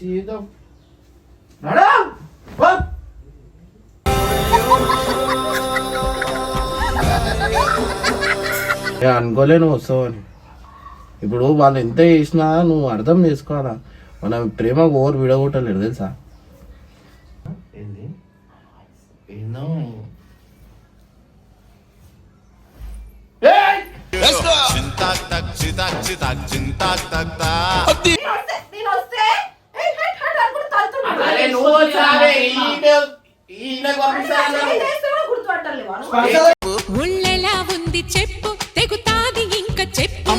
జీవితం. మేడం! అనుకోలే నువ్వు వస్తావని. ఇప్పుడు వాళ్ళు ఎంత చేసినా నువ్వు అర్థం చేసుకోవాలా? మన ప్రేమ ఓవర్ విడగొట్టలేరు తెలుసా? ఒళ్ళెలా ఉంది చెప్పు తెగుతాది ఇంక చెప్పు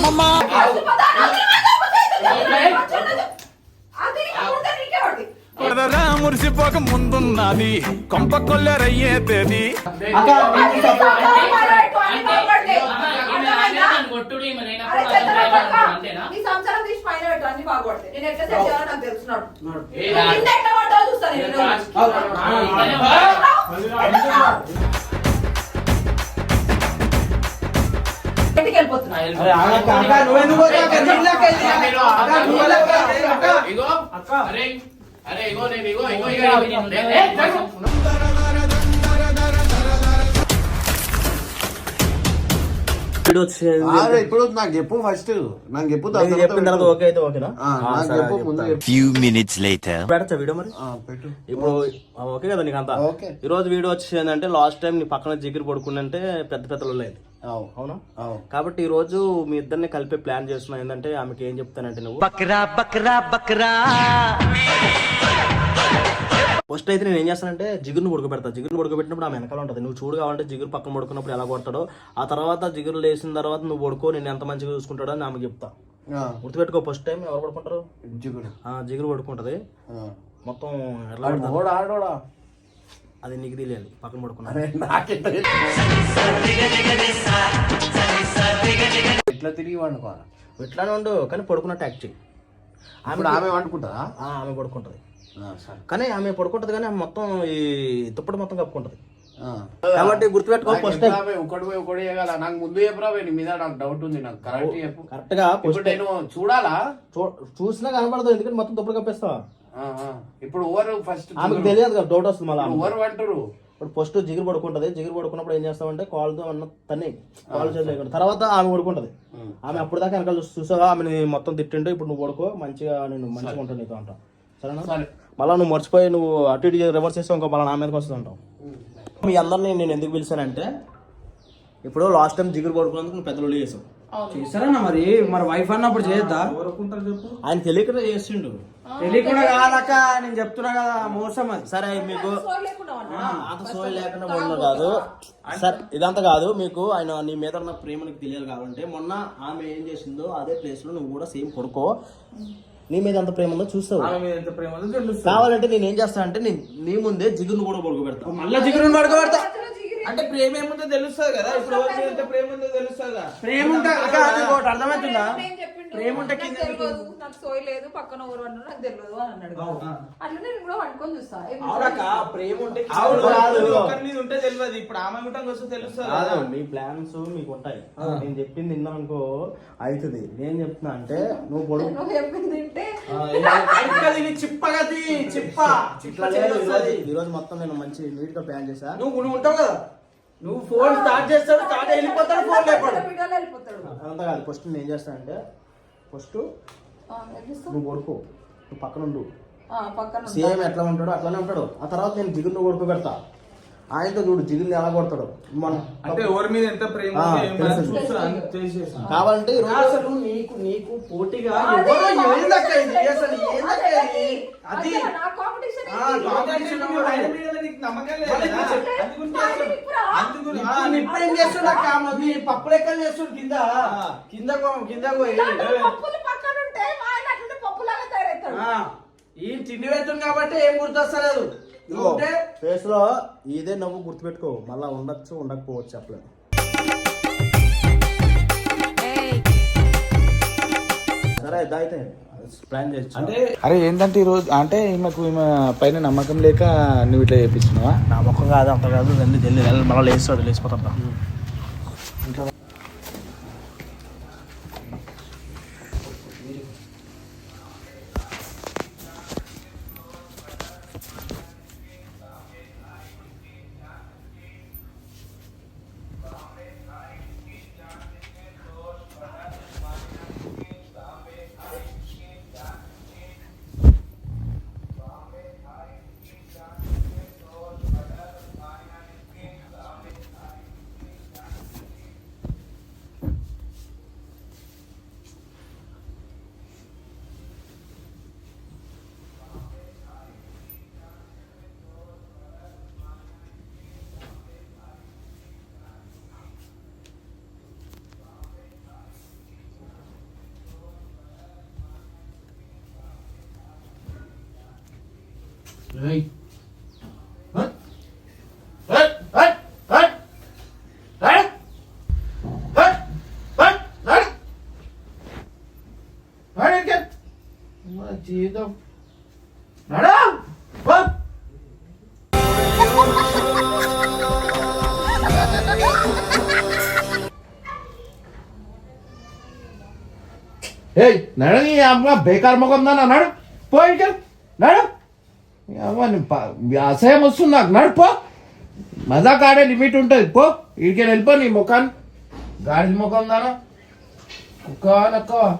మురిసిపోక ముందున్నది కొంప కొల్లెరయ్యేది అని బాగుపడితే. అర్థమైందా? అరే చెత్తలో పడక. నీ సంసారం తీసి పైన పెట్టు, అన్ని బాగుపడతాయి. నేను ఎట్లా సెట్ చేయాలో నాకు తెలుసున్నాడు. కింద ఎట్లా పడ్డావో చూస్తా నేను. ఇంటికి వెళ్ళిపోతున్నా. అరే ఇగో నేను ఇగో ఇగో ఇగో వీడియో. అరే ఇప్పుడు నాకు చెప్పు ఫస్ట్ నాకు చెప్పు చెప్పిన తర్వాత ఓకే అయితే ఓకేనా నాకు చెప్పు. ముందు Few minutes later. పెడతా వీడియో మరి పెట్టు ఇప్పుడు ఓకే కదా నీకు అంతా? ఓకే. ఈ రోజు వీడియో వచ్చేది ఏంటంటే లాస్ట్ టైం నీ పక్కన జిగిరి పడుకుందంటే పెద్ద పెద్దలు లేదు అవు. అవునా? అవు. కాబట్టి ఈ రోజు మీ ఇద్దరిని కలిపే ప్లాన్ చేస్తున్నా. ఏంటంటే ఆమెకి ఏం చెప్తానంటే నువ్వు ఫస్ట్ అయితే నేను ఏం చేస్తానంటే జిగురుని ఉడకబెడతా. జిగురుని ఉడకబెట్టినప్పుడు ఆమె వెనకాల ఉంటుంది. నువ్వు చూడు కావాలంటే జిగురు పక్కన పడుకున్నప్పుడు ఎలా కొడతాడో. ఆ తర్వాత జిగురు లేచిన తర్వాత నువ్వు పడుకో నేను ఎంత మంచిగా చూసుకుంటాడో అని ఆమెకు చెప్తా. గుర్తుపెట్టుకో ఫస్ట్ టైం ఎవరు పడుకుంటారు? జిగురు. ఆ జిగురు పడుకుంటది. మొత్తం ఎట్లా అది నీకు తెలియాలి. పక్కన పడుకున్నా. ఎట్లా తిరిగి వండుకోవాలి? ఇట్లానే ఉండు కానీ పడుకున్నట్టు యాక్ట్ చేయి ఇప్పుడు ఆమె వండుకుంటుందా? ఆ, ఆమె పడుకుంటది. కానీ ఆమె పడుకుంటది కానీ ఆమె మొత్తం ఈ దుప్పటి మొత్తం కప్పుకుంటది. ఆ. కాబట్టి గుర్తుపెట్టుకో ఫస్ట్ ఒకటి పోయి ఒకటి చేయగల నాకు ముందు చెప్పరా నీ మీద నాకు డౌట్ ఉంది నాకు కరెక్ట్ చెప్పు. కరెక్ట్గా ఇప్పుడు నేను చూడాలా? చూసినా కనపడదు ఎందుకంటే మొత్తం దుప్పటి ఆ. ఇప్పుడు ఓవర్ ఫస్ట్ ఆమెకు తెలియదు కదా డౌట్ వస్తుంది మళ్ళీ ఓవర్ అంటారు ఇప్పుడు ఫస్ట్ జిగురు పడుకుంటది జిగురు పడుకున్నప్పుడు ఏం చేస్తామంటే కాల్తో అన్న తన్ని కాల్ చేయకుండా తర్వాత ఆమె పడుకుంటది. ఆమె అప్పుడు దాకా వెనకాల చూసి చూసావా ఆమె మొత్తం తిట్టిండు ఇప్పుడు నువ్వు పడుకో మంచిగా నేను మంచిగా ఉంటాను నీతో అంటావు సరేనా? సరే. మళ్ళీ నువ్వు మర్చిపోయి నువ్వు అటు ఇటు రివర్స్ చేస్తే ఇంకో మళ్ళీ నా మీదకి వస్తుంది అంటావు మీ అందరిని నేను ఎందుకు పిలిచానంటే ఇప్పుడు లాస్ట్ టైం జిగురు పడుకున్నందుకు నువ్వు పెద్దలు చేసావు. చేస్తారన్నా మరి మరి వైఫ్ అన్నప్పుడు చేయొద్దా? ఆయన తెలియకుండా చేసిండు తెలియకుండా కాదక్క నేను చెప్తున్నా కదా మోసం అది. సరే మీకు. అంత సోయి లేకుండా కాదు. సరే ఇదంతా కాదు మీకు ఆయన నీ మీద ఉన్న ప్రేమ నీకు తెలియాలి కావాలంటే మొన్న ఆమె ఏం చేసిందో అదే ప్లేస్లో నువ్వు కూడా సేమ్ పడుకో. నీ మీద ఎంత ప్రేమ ఉందో చూస్తావు. ఆమె మీద ఎంత ప్రేమ ఉందో తెలుస్తుంది. కావాలంటే నేను ఏం చేస్తా అంటే నీ నీ ముందే జిగురును కూడా పడుకోబెడతా. మళ్ళా జిగురుని పడుకోబెడతా. అంటే ప్రేమ ఏముందో తెలుస్తుంది కదా? ఇప్పుడు ఎవరి మీద ఎంత ప్రేమ ఉందో తెలుస్తుంది కదా? ప్రేమ ఉంటే అర్థమవుతుందా? ప్రేమ ఉంటే కింద తెలియదు నాకు సోయి లేదు పక్కన ఎవరు నాకు తెలియదు అని అన్నాడు. అట్లనే నేను కూడా వండుకొని చూస్తా. అవునక్క ప్రేమ ఉంటే అవును కాదు. ఒకరి మీద ఉంటే తెలియదు. ఇప్పుడు ఆమె గుట్టం వస్తే తెలుస్తుంది మీ ప్లాన్స్ మీకు ఉంటాయి. నేను చెప్పింది విన్నానుకో అవుతుంది. నేను చెప్తున్నా అంటే నువ్వు పొడుగు నువ్వు చెప్పింది తింటే చిప్ప. ఈరోజు- ఈరోజు మొత్తం నేను మంచి నీట్గా ప్లాన్ చేశా. నువ్వు నువ్వు ఉంటావు కదా. నువ్వు ఫోన్ స్టార్ట్ చేస్తాడు స్టార్ట్ వెళ్ళిపోతాడు ఫోన్ వెళ్ళిపోతాడు. అదంతా కాదు ఫస్ట్ నేను ఏం చేస్తానంటే ఫస్ట్? నువ్వు కొడుకో నువ్వు పక్కన ఉండు. సేమ్ ఎట్లా ఉంటాడో అట్లానే ఉంటాడు ఆ తర్వాత నేను జిగురు కొడుకు పెడతా ఆయనతో చూడు జిగురు ఎలా కొడతాడు మన అంటే ఎవరి మీద ఎంత ప్రేమ. కావాలంటే అసలు నీకు నీకు పోటీగా అదే పప్పు లెక్కలు కింద? కింద పోయి ఈ తిండి పెడుతుంది కాబట్టి ఏం గుర్తొస్తలేదు. ఫేస్లో ఇదే నవ్వు గుర్తుపెట్టుకో. మళ్ళా ఉండొచ్చు ఉండకపోవచ్చు చెప్పలేదు సరే అయితే ప్లాన్ చేయొచ్చు. అంటే అరే ఏంటంటే ఈరోజు అంటే ఈమెకు ఈమె పైన నమ్మకం లేక నువ్వు ఇట్లా చేపించినావా నా ముఖం కాదు అంత కాదు వెళ్ళి జల్లి వెళ్ళి మళ్ళీ లేస్తాడు లేచిపోతాడు ఏయ్. హట్. హట్, హట్, హట్. హట్. హట్, హట్, హట్. హట్ ఇక్కడ. మా జీవితం నడు. హట్. ఏయ్ నడని అమ్మ బేకార్ ముఖం దానా నడు పో ఇక్కడ నడు అమ్మ నీ ప- అసహ్యం వస్తుంది నాకు. నడు పో మజాక్ ఆడే లిమిట్ ఉంటుంది. పో. ఇడికి వెళ్ళిపో నీ ముఖాన్ని. గాడిద ముఖం దానా కుక్క నక్క.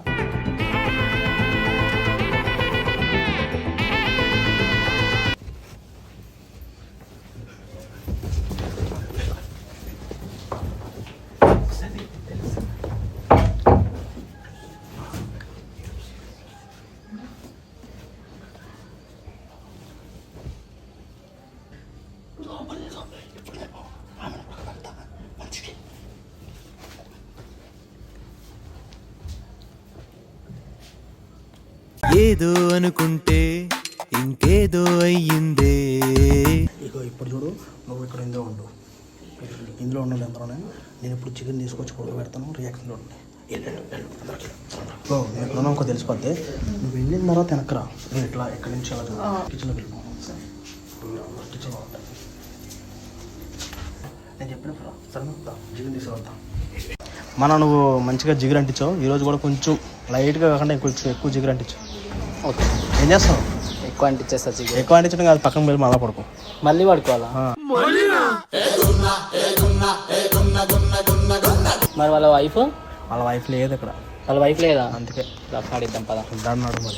ఏదో అనుకుంటే ఇంకేదో అయ్యిందే. ఇగో ఇప్పుడు చూడు నువ్వు ఇక్కడ ఇందో ఉండు. ఇందులో ఉండండి అందరూనే నేను ఇప్పుడు చికెన్ తీసుకొచ్చి కొడుకు పెడతాను అందరికి ఓ నేను ఎక్కడున్నా ఇంకో తెలిసిపోతే నువ్వు వెళ్ళిన తర్వాత వెనకరా నేను ఇట్లా ఎక్కడి నుంచి వెళ్ళిపోను కిచెన్లో ఉంటాను నేను చెప్పిన సరే చికెన్ తీసుకెళ్తాం మన నువ్వు మంచిగా జిగురు అంటించావు. ఈరోజు కూడా కొంచెం లైట్గా కాకుండా కొంచెం ఎక్కువ జిగురు అంటించావు. ఓకే. ఏం చేస్తావు? ఎక్కువ అంటిచ్చేస్తా చికెన్. ఎక్కువ అంటించడం కాదు పక్కన వెళ్ళి మళ్ళా పడుకో. మళ్ళీ పడుకోవాలా? మరి వాళ్ళ వైఫ్ వాళ్ళ వైఫ్ లేదు ఇక్కడ. వాళ్ళ వైఫ్ లేదా? అందుకే. రఫ్ ఆడిద్దాం పద. దాన్ని మరి.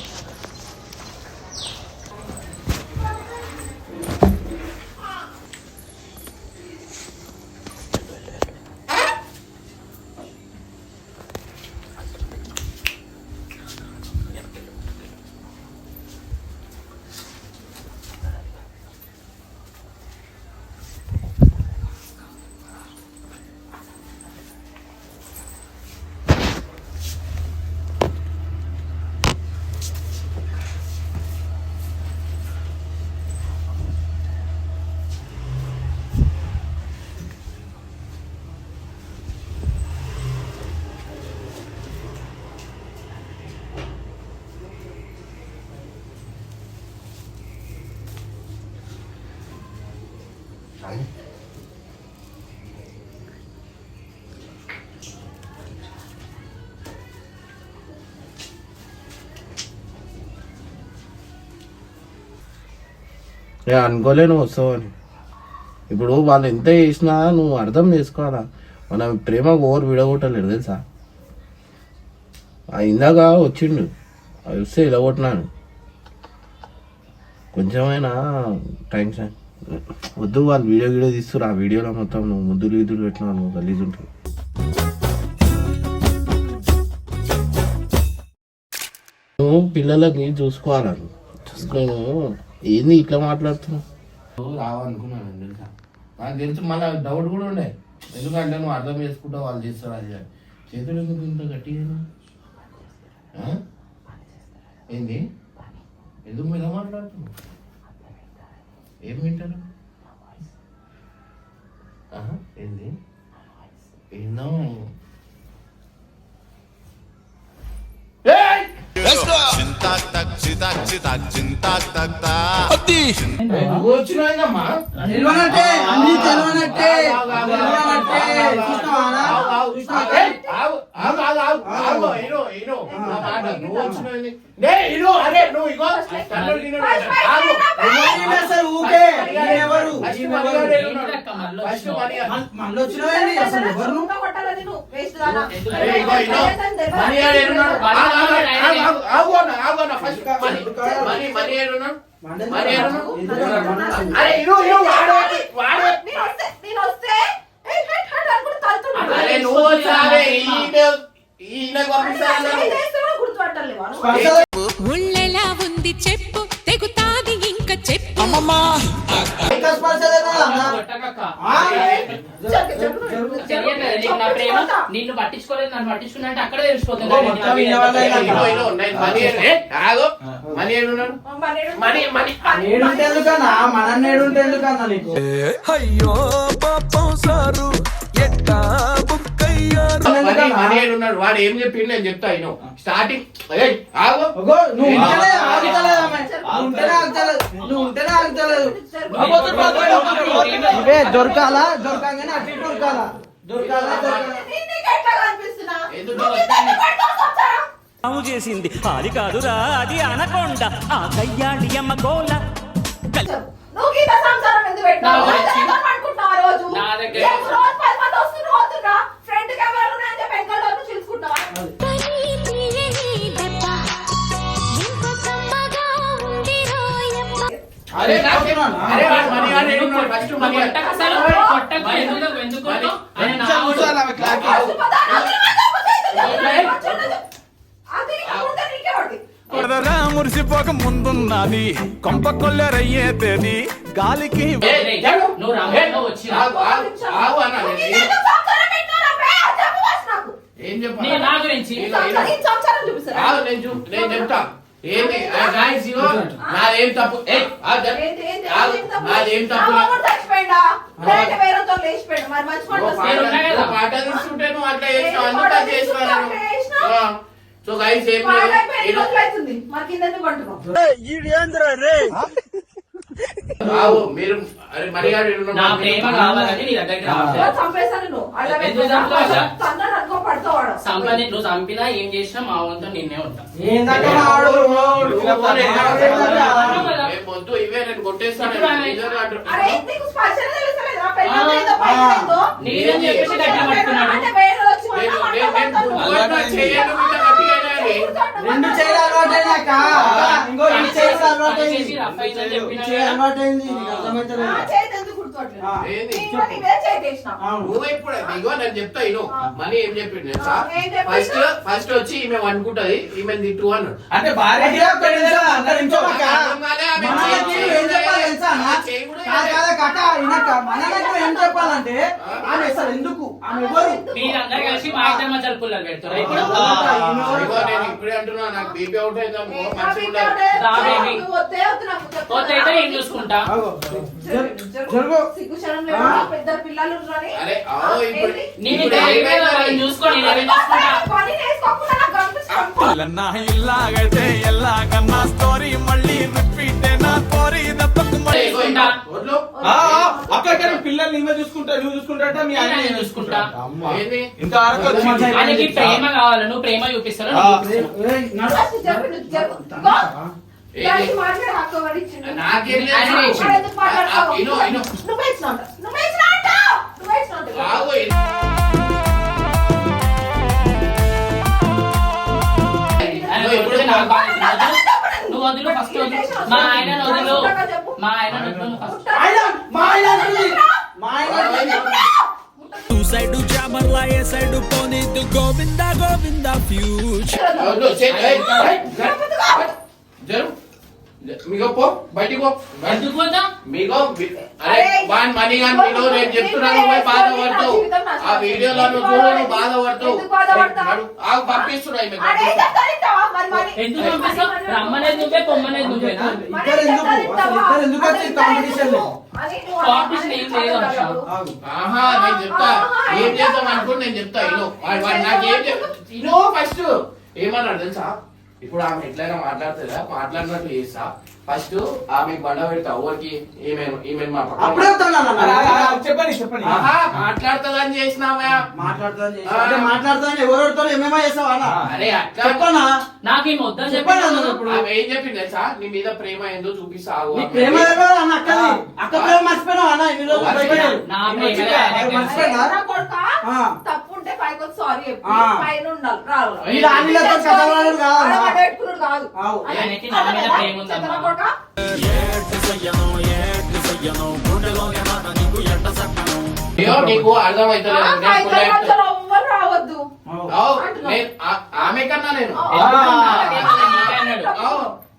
అనుకోలేను అనుకోలే నువ్వు వస్తావని ఇప్పుడు వాళ్ళు ఎంత చేసినా నువ్వు అర్థం చేసుకోవాలా? మన ప్రేమ ఓవర్ విడగొట్టలేడు తెలుసా? ఇందాక వచ్చిండు. అది వస్తే ఇలా కొట్టినాను కొంచెమైనా టెన్షన్ వద్దు వాళ్ళు వీడియో వీడియో తీస్తున్నారు ఆ వీడియోలో మొత్తం నువ్వు ముద్దులు గిద్దులు పెట్టినా నువ్వు గలీజ్ ఉంటుంది. నువ్వు పిల్లలకి చూసుకోవాలని నేను ఏంది ఇట్లా మాట్లాడుతున్నావు? రావనుకున్నాను తెలుసా? నాకు తెలుసు మళ్ళీ డౌట్ కూడా ఉండే. ఎందుకంటే నువ్వు అర్థం చేసుకుంటావు వాళ్ళు చేస్తారు అది. చేతులు ఎందుకు ఇంత గట్టిగా? ఏంది? ఎందుకు మీద మాట్లాడుతున్నావు? ఏం వింటారు ఏంది ఏందో వచ్చినాయినమ్మా తెలియనట్టే అన్ని ఇంకా కొట్టాలా నేను? వేస్ట్ దానా? నేను వస్తే నేను వస్తే ఒళ్ళెలా ఉంది చెప్పు తెగుతాది ఇంక చెప్పు. ఇంకా నా ప్రేమ నిన్ను పట్టించుకోలేదు నన్ను పట్టించుకున్నా అంటే అక్కడే. తెలిసిపోతుంది అయ్యో పాపం సారు. ఎట్టా ఏడున్నాడు వాడు ఏం చెప్పిండు నేను చెప్తా స్టార్టింగ్ దొరకాలా? దొరకంగానే అటు ఇటు దొరకాలా. చేసింది. అది కాదురా అది అనకొండ. ఆ కయ్యాడి అమ్మ గోల. నువ్వు గీత సంసారం ఎందుకు రోజు. మురిసిపోక ముందున్నది. కొంప కొల్లెరయ్యే తేది. గాలికి ఏం- చెప్పాలి? నా గురించి. నేను చెప్తా. ఏంది గాయస్ ఇగో నాదేం తప్పు. ఏంటి, ఏంటి, ఏం తప్పు? నాదేం తప్పు. పాట తీసుకుంటే నువ్వు అట్లా ఏ చేసినావు? అందుకు అది. సో గైస్ ఏం లేదు. మరి నా ప్రేమ కావాలని నీ దగ్గరికి రావట్లేదు నువ్వు? చంపినా ఏం చేసినా మా వంతు నిన్నే ఉంటా. పొద్దు ఇవే నేను కొట్టేస్తాను. చెప్పేసి గట్టిగా పట్టుకున్నాడు. రెండు చేయాలి చేయాలి చేసి అలవాటైంది నేను చెప్తా ఇను. మనీ ఏం చెప్పిండు? ఫస్ట్ ఫస్ట్ వచ్చి ఈమె అనుకుంటది ఈమె తిట్టు అంటే ఏం చెప్పాలంటే ఆమె అసలు ఎందుకు? ఆమె ఎవరు? మీరందరూ కలిసి మా ఇద్దరి మధ్యలో పుల్లలు ఇప్పుడు ఇగో నేను ఇప్పుడే అంటున్నా నాకు బీపీ అవుట్ అయింది చూసుకుంటా. జరుగు, పెద్ద పిల్లలు ఇల్లాగైతే ఎల్లాగన్నా స్టోరీ మళ్ళీ రిపీట్ నా వడ్లు. అక్కడ పిల్లలు నువ్వే చూసుకుంటా నువ్వు చూసుకుంటా మీ ఆయన నేను చూసుకుంటా. ఆయనకి ప్రేమ కావాలి? నువ్వు ప్రేమ చూపిస్తాను నువ్వు. వదిలు. ఫస్ట్ మా ఆయన వదిలు. మా ఆయన వదిలు ఫస్ట్. మా ఆయన. టూ సైడ్ జామర్లా ఏ సైడ్ పోనీదు గోవింద గోవింద ఫ్యూచర్ వడ్లు, చేయి, ఏయ్, ఏయ్, జరు. జరు. మీగో పో బయటికి పో. బయట- ఎందుకు పోతా మీగో వి- అరే వాన్ మనీ కానీ మీలో నేను చెప్తున్నాను నువ్వే బాధపడతావు. ఆ వీడియోలో నువ్వు చూడు నువ్వు బాధపడతావు. ఎందుకు బాధపడతావు? నడు, ఆగు పంపిస్తున్నా ఈమె అరే, ఏం చెప్తారు ఇంటావా? మరి మరి. ఎందుకు పంపిస్తావు? రమ్మనేది నువ్వే పొమ్మనేది నువ్వేనా మరి ఇద్దరు ఏం ఎందుకు? చెప్తారు ఇంటావా? అసలు ఇద్దరు ఎందుకు వచ్చి అది కాంపిటీషన్లో? అని నువ్వు కాంపిటీషన్ ఏం లేదు అని అక్షర. ఆగు. ఆహా నేను చెప్తా. ఏం చేద్దాం? అనుకుని నేను చెప్తా ఇను వాడు వాడు నాకు ఏం చెప్ ఇనో ఫస్ట్ ఏమన్నాడు తెలుసా? ఇప్పుడు ఆమె ఎట్లయినా మాట్లాడుతుందా? మాట్లాడినట్టు చేస్తా. ఫస్ట్ ఆమె బండ పెడతా ఎవరికి? ఈమె ఈమె మా అప్పుడే పక్కన వస్తాను అన్న. అలా, అలా, అలా, చెప్పండి చెప్పండి. మాట్లాడుతుందని చేసినావా మాట్లాడుతాను చేసి- అంటే మాట్లాడుతాను ఎవరెవరితో ఏమేమో చేస్తావు అరే అట్లా నాకు చెప్పండి చెప్పాను ఏం చెప్పింది తెలుసా? నీ మీద ప్రేమ ఏందో చూపిస్తా ఆగు నీ ఆమె. ప్రేమ అక్క ప్రేమ మర్చిపోయినావు అన్న. తప్పు ఉంటే పైకి వచ్చి సారీ చెప్పు ఆ. పైన ఉండాలి రావాలి రాణిలతో కథలాడడం కాదన్నా. ఆడ పెట్టుకున్నాడు కాదు ఆవు. ఆయనకి నా మీద ప్రేమ ఉందమ్మా. చెత్తనా కొడుకా? అయ్యో నీకు ఆ, అర్థమైతలేదు నేను పైకి చెప్తా. వచ్చి ఎవ్వరు రావద్దు అంటున్నావు. నేను ఆ- ఆమె కన్నా నేను ఆ. అన్నాడు ఆవు, నువ్వు నువ్వు వచ్చి అంటే నాకేం తెలుసు వాడు మనీ ఆడ చేసిండు అవునా ఆ. అంత స్పర్శ లేదక్క నువ్వు ఆమె తేడా లేదు. లేదు చేయి- చేయి చూసి గుర్తుపట్ట. అరే. ఏ, స్టంతుంటాడు ఇట్లా అట్లా నన్ను. చేయి చూసి గుర్తుపట్టినానే ఆ చేయి చూసి నేను ఈ రోజు చేయి చూసే పైకి- కదా ఇది. ఏం రోజు చూసి ఏయ్, మళ్ళా నీకు కానీ నా మీద వీడియో- ప్రేమ ఉంది, ఆమె మీద తగ్గింది, వీడియో నా అని విషయం చెప్పి చెప్పేసి. కావచ్చిన వీడియో బంద్ చేసిన ఏందక్క నీ పక్కన నించున్నాడు ఏందక్క ఈమె? ఎవరికైనా పక్క పక్కన ఉండేవాళ్ళు ఉంటాయి. మొత్తం మొత్తం అయిపోతుంది, కొట్టేసి. నువ్వు జర నడు, నువ్వు ఫస్ట్ అర్థమైందా? నడు, నువ్వు పక్కన నడు. ఫస్ట్ నుంచి నీ జరగవు. పక్క పక్కన నించున్నాడు ఏంది నువ్వు? ఆకేసి ఏందక్క ఇది? ఏందక్క అరే నీకు ఓవర్ మించిండు. ఆ, ఆ, నీకు ఓవర్ మించిండు. ఏందక్క సంధి దొరికితే లోపల పడుతుంది ఆయన సంధిస్తుండు ఆయననే ఇస్తుండు సంధు ఆమె పక్కకు ఉంటుంది కదా, ఆయన పక్కకు ఆ, ఉంటా. సంధియాలే ఇప్పుడు జరగాలి ఓ ఓ. ఏయ్, జరు, జరు. కావాలని ఇదంతా. నా దగ్గరికి కావాలని ఇప్పుడు ఆమె ముందు నటించకు. నాటి ఏయ్, ఏం నాటి ఏయ్ నీకు నేను కుల్ల చెప్తున్నా ఆ, ఏంటి? ఇగో ఎందుకు లేపు? కొట్టకక్క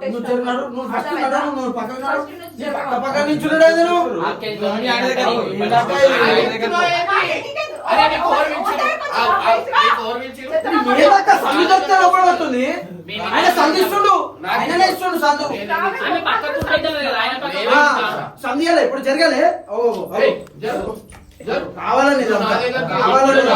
సపోర్ట్ చేస్తుండు సపోర్ట్ చేస్తుండు ఊరుకుంటావానే? అంటే అగో, ఎవరు అగో, అగో, చెప్పేసి అగో, అగో. మాట్లాడాలని కొడతావా? అగో, అగో, డోరేసు, డోరేసు, డోరేస్తుండు, అక్క, డోరేస్తుండు, డోరేస్తుండు, డోరేస్తుండు. ఓ,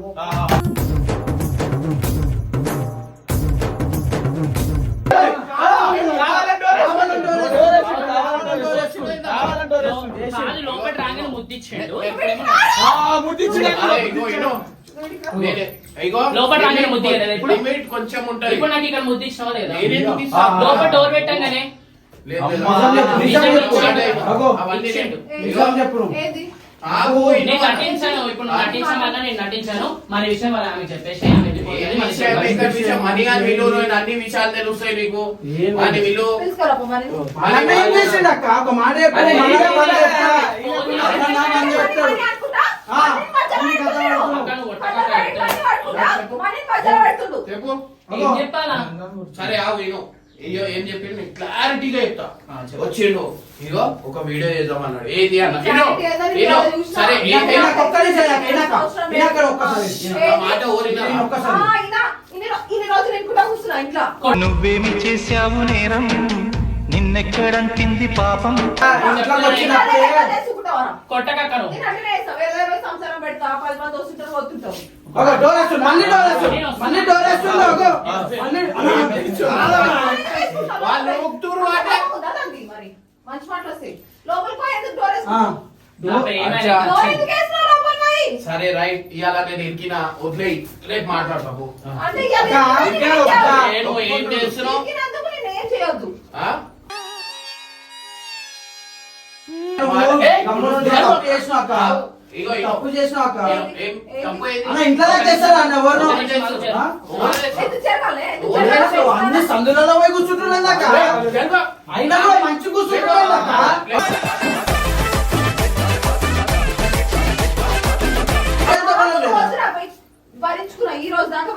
లోపల రాగానే ముద్ది కదా ఇప్పుడు? కొంచెం ఉంటది. ఇప్పుడు నాకు ఇక్కడ ముద్దిచ్చినావా లేదా? నేనెందుకు ఇస్తా? లోపల డోర్ పెట్టంగానే. లేదు, లేదు. నిజం చెప్పు, నిజం చెప్పు. అగో, అవన్నీ ఇచ్చిండు. నేను- నిజం చెప్పు నువ్వు. ఏంది? ఆగు, నేను ఇగో. నటించాను. ఇప్పుడు నటించమన్నా నేను నటించాను. మన విషయం ఆమె చెప్పేసి ఆమె మన అని విలువ అన్ని విషయాలు తెలుస్తాయి నీకు అని విలువ ఒక మాట చెప్పు? ఆ, సరే ఆగు విను అయ్యో ఏం చెప్పిండు? క్లారిటీగా చెప్తా. వచ్చిండు. ఇగో ఒక వీడియో చేద్దాం అన్నాడు ఏది అన్న? విను. క్లారిటీ ఏదని విను. వీడియో చూసినా? సరే మాట ఒక్కసారి. నువ్వేమి చేశావు నేరం? నిన్నెక్కడంటింది పాపం? మంచి మాటలు వస్తాయి. లోపలికి ఎందుకు డోర్ వేసుకుంటావు? సరే రైట్. ఇవాళ నేను ఇరికిన వదిలేయి రేపు మాట్లాడతా పో. అంటే తప్పు ఏది? అన్న ఇంట్లో చేస్తారా అన్న? ఎవరు అన్ని సందులలో పోయి కూర్చుంటున్నాను అక్క. జరుగు. అయినా కూడా మంచి కూర్చుంటున్నాను భరించుకున్నా ఈ రోజు దాకా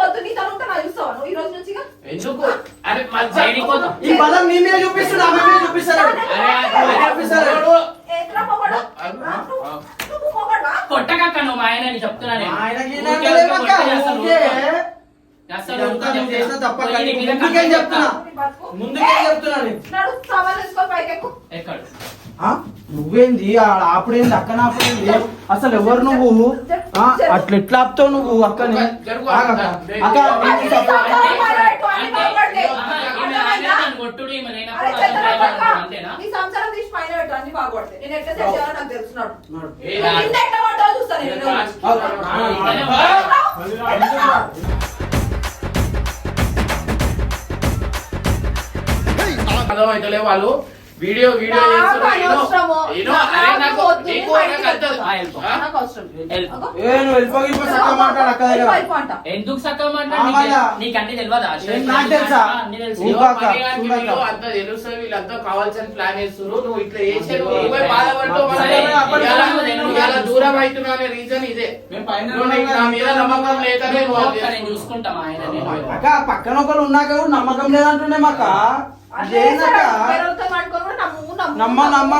వద్దు నీతో ఉంటా నా చూస్తావా? ఈ రోజు నుంచి? ఎందుకు? అరే. ఈ బలం నీ మీద చూపిస్తున్నా ఆమె మీద చూపిస్తాడు. చూపిస్తాడు? అను-? కొట్టకక్క నువ్వు మా ఆయనని చెప్తున్నా నేను. అసలు నీ ముందుకేం చెప్తున్నా. నీ. ముందుకే చెప్తున్నా నేను నడు సవాల్ వేసుకొని పైకెక్కు. ఎక్కడ ఆ? నువ్వేంది? ఆపుడేంది? అక్కన ఆపుడేంది? అసలు ఎవరు నువ్వు? అట్లా ఎట్లా ఆపుతావు నువ్వు అక్కని. అక్క. అర్థమైతలే వాళ్ళు? Video video. ఎందుకు సక్కగా మాట్లాడి. నీకు అన్ని తెలియదా అంత తెలుసు వీళ్ళంతా కావాల్సిన ప్లాన్ వేస్తున్నారు నువ్వు ఇట్లా దూరం అవుతున్నా అనే రీజన్ ఇదే. నా మీద నమ్మకం చేస్తున్నావు. చూసుకుంటా ఆయన? పక్కన ఒకరు ఉన్నాక నమ్మకం లేదంటుండే మాక. నమ్ము, నమ్ము,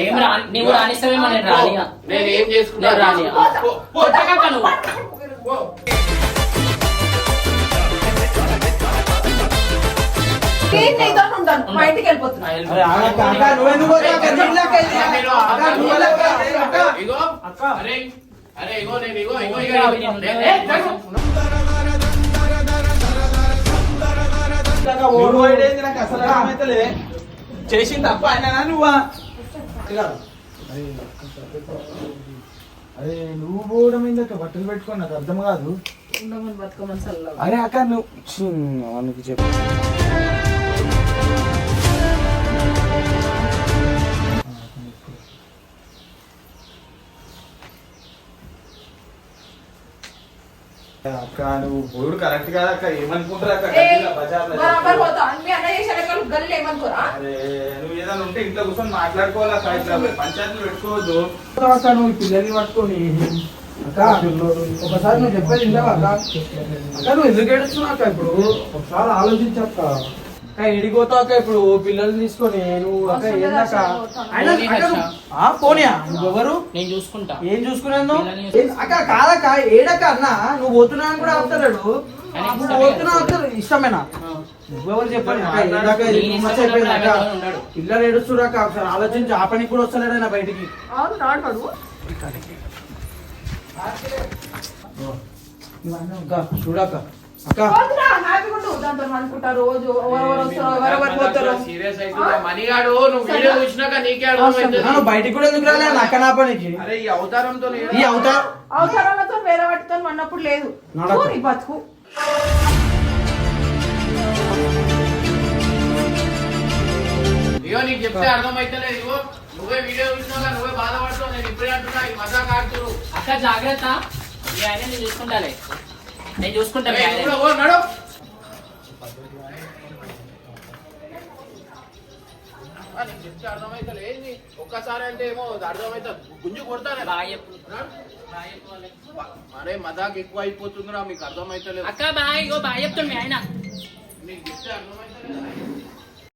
ఏం రా నువ్వు రాణిస్తావేమో నేను రానిగా నేను ఏం చేసుకున్నా ఉంటాను. మా ఇంటికి వెళ్ళిపోతున్నా. అరే ఇగో నేను ఇగో ఇగో ఇగో నాకు అసలు అర్థమైతలే. చేసింది తప్ప ఆయన నువ్వా? అరే నువ్వు పోవడం ఏందక్క బట్టలు పెట్టుకొని నాకు అర్థం కాదు. అరే అక్క నువ్వు ఛీ, వానికి చెప్పు. అక్క నువ్వు కరెక్ట్ కాదు అక్క? ఏమనుకుంటారు అక్క నువ్వు ఏదైనా ఉంటే ఇంట్లో కూర్చొని మాట్లాడుకోవాలి అక్క ఇట్లా పంచాయతీలు పెట్టుకోవద్దు. అక్క నువ్వు పిల్లల్ని పట్టుకొని అక్క ఒకసారి నువ్వు చెప్పేది అక్క? అక్క నువ్వు ఎందుకు ఏడుస్తున్నావు అక్క ఇప్పుడు? ఒకసారి ఆలోచించక్క అక్క ఇప్పుడు పిల్లల్ని తీసుకొని నువ్వు అక్క ఏందక్క? అయినా పోనీ అక్క హర్ష. నువ్వు- ఆ, పోనీయా నువ్వెవరు? నేను చూసుకుంటా. ఏం చూసుకున్నాను? ఏం- అక్క కాదక్క ఏడక్క అన్న నువ్వు పోతున్నావు అని కూడా ఆపుతాడు ఆయనకి నువ్వు. ఆపుతాడు ఇష్టమేనా? నువ్వెవరు చెప్పండి అక్క ఇది నేను అయిపోయింది ఉన్నాడు. పిల్లలు ఏడుస్తున్నారు అక్క ఒకసారి ఆలోచించి ఆ పనికి కూడా వస్తలేడు ఆయన బయటికి? అవును రాడు వాడు ఇవన్నీ చూడక్క బయటికి కూడా ఎందుకు రాలే అక్క నా పనికి. ఈ అవతారంతో ఈ అవుతా అవసరాలతో వేరే వాటితో అన్నప్పుడు లేదు. బతుకు. ఇగో నీకు చెప్తే అర్థమైతలేదు ఇగో. నువ్వే వీడియో చూసినాక నువ్వే బాధపడుతావు నేను ఇప్పుడే అంటున్నా ఈ మజాక్ ఆడుతురు అక్క జాగ్రత్త. మీ ఆయన నేను చూసుకుంటాలే. నేను చూసుకుంటా చెప్తే అర్థమైతలే. ఏంది? ఒక్కసారి అంటే ఏమో అర్థమైతుంది. గుంజు కొడతానే. అరే మజాక్ ఎక్కువ అయిపోతుందిరా మీకు అర్థమైతలేదు. అక్క బాయ్ ఆయన. చెప్తే అర్థమైతలేదు.